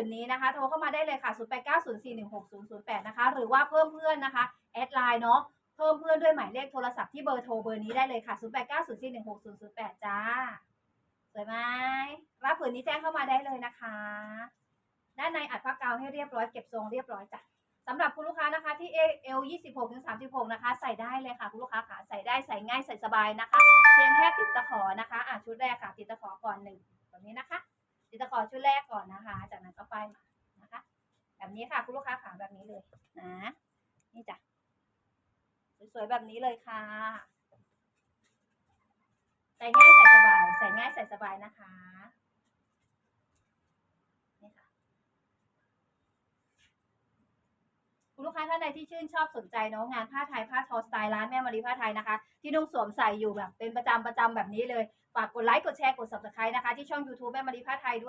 ืนนี้นะคะ โทรเข้ามาได้เลยค่ะ0890416008นะคะ หรือว่าเพิ่มเพื่อนนะคะ แอดไลน์เนาะ เพิ่มเพื่อนด้วยหมายเลขโทรศัพท์ที่เบอร์โทรเบอร์นี้ได้เลยค่ะ0890416008จ้า สวยไหมรับผืนนี้แจ้งเข้ามาได้เลยนะคะ ด้านในอัดผ้ากาวให้เรียบร้อยเก็บทรงเรียบร้อยจ้ะสำหรับคุณลูกค้านะคะที่เอล26ถึง36นะคะ ใส่ได้เลยค่ะคุณลูกค้าค่ะใส่ได้ใส่ง่ายใส่สบายนะคะ เพียงแค่ติดตะขอนะคะอะชุดแรกค่ะติดตะขอก่อน อชุดแรกก่อนนะคะ จากนั้นก็ป้ายมานะคะ แบบนี้ค่ะคุณลูกค้าขาแบบนี้เลยนะนี่จ้ะสวยๆแบบนี้เลยค่ะใส่ง่ายใส่สบายใส่ง่ายใส่สบายนะคะนี่ค่ะคุณลูกค้าท่านใดที่ชื่นชอบสนใจเนาะงานผ้าไทยผ้าทอสไตล์ร้านแม่มารีผ้าไทยนะคะ ที่นุ่งสวมใส่อยู่แบบเป็นประจำประจำแบบนี้เลยฝากกดไลค์กดแชร์กด subscribe นะคะ ที่ช่อง YouTube แม่มารีผ้าไทยด้วย